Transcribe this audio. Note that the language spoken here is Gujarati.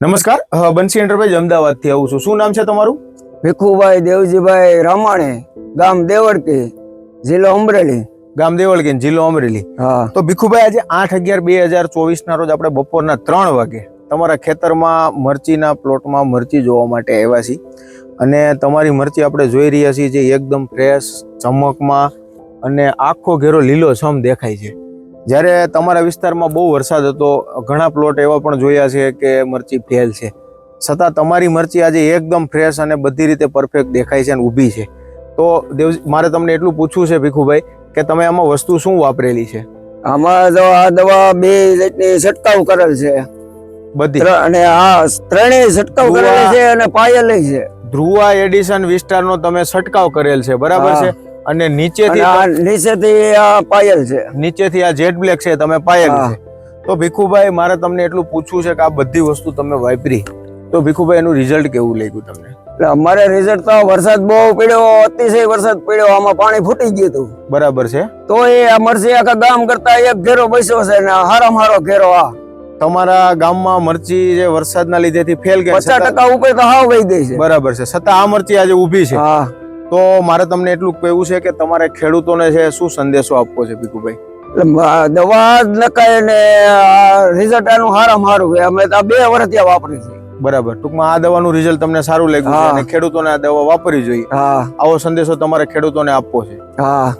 નમસ્કાર. બંસી એન્ટરપ્રાઇઝ અમદાવાદથી આવું છું. શું નામ છે તમારું? ભીખુભાઈ દેવજીભાઈ રામાણે ગામ દેવળકી જિલ્લો અમરેલી. ગામ દેવળકી જિલ્લો અમરેલી. હા. તો ભીખુભાઈ આજે આઠ અગિયાર બે હજાર ચોવીસના રોજ આપણે બપોરના ત્રણ વાગે તમારા ખેતરમાં મરચીના પ્લોટમાં મરચી જોવા માટે આવ્યા છીએ. અને તમારી મરચી આપણે જોઈ રહ્યા છીએ જે એકદમ ફ્રેશ ચમકમાં અને આખો ઘેરો લીલો છમ દેખાય છે. જ્યારે તમારા વિસ્તારમાં બહુ વરસાદ હતો ઘણા પ્લોટ એવા પણ જોયા છે કે મરચી ફેલ છે. છતાં તમારી મરચી આજે એકદમ ફ્રેશ અને બધી રીતે પરફેક્ટ દેખાય છે અને ઊભી છે. તો દેવ મારે તમને એટલું પૂછવું છે ભીખુભાઈ કે તમે આમાં વસ્તુ શું વાપરેલી છે? આમાં જો આ દવા બે જાતની છંટકાવ કરેલ છે. બધી? અને આ ત્રણેય છંટકાવ. કરેલ છે અને પાયલ છે. ધ્રુવા એડિશન વિસ્તારનો તમે છંટકાવ કરેલ છે બરાબર છે? અને નીચેથી નીચેથી આ પાયલ છે. નીચેથી આ જેટ બ્લેક છે તમે પાયેલ છે. તો ભીખુભાઈ મારે તમને એટલું પૂછવું છે કે આ બધી વસ્તુ તમે વાપરી. તો ભીખુભાઈ એનું રિઝલ્ટ કેવું લાગ્યું તમને? એટલે અમારે રિઝલ્ટ તો વરસાદ બહુ પડ્યો અતિશય વરસાદ પડ્યો આમાં પાણી ફૂટી ગયું હતું. બરાબર છે. તો એ આ મરસી આખા ગામ કરતા એક ઘેરો બેસ્યો છે ને હારા હારો ઘેરો આ. તમારા ગામમાં મરચી જે વરસાદના લીધેથી ફેલ ગઈ પચાસ ટકા ઉપર તો હાવ ગઈ ગઈ છે. બરાબર છે. છતાં આ મરચી આજે ઊભી છે. હા. તો મારે તમને એટલું કહેવું છે કે તમારે ખેડૂતોને છે શું સંદેશો આપવો છે ભીખુભાઈ? દવા જ નખાય ને રિઝલ્ટ આનું હારામાં સારું અમે તો આ બે વર્ષ ત્યાં વાપરી છે. બરાબર. ટૂંકમાં આ દવાનું રિઝલ્ટ તમને સારું લાગ્યું. અને ખેડૂતોને આ દવા વાપરવી જોઈએ. આવો સંદેશો તમારે ખેડૂતોને આપવો છે. હા.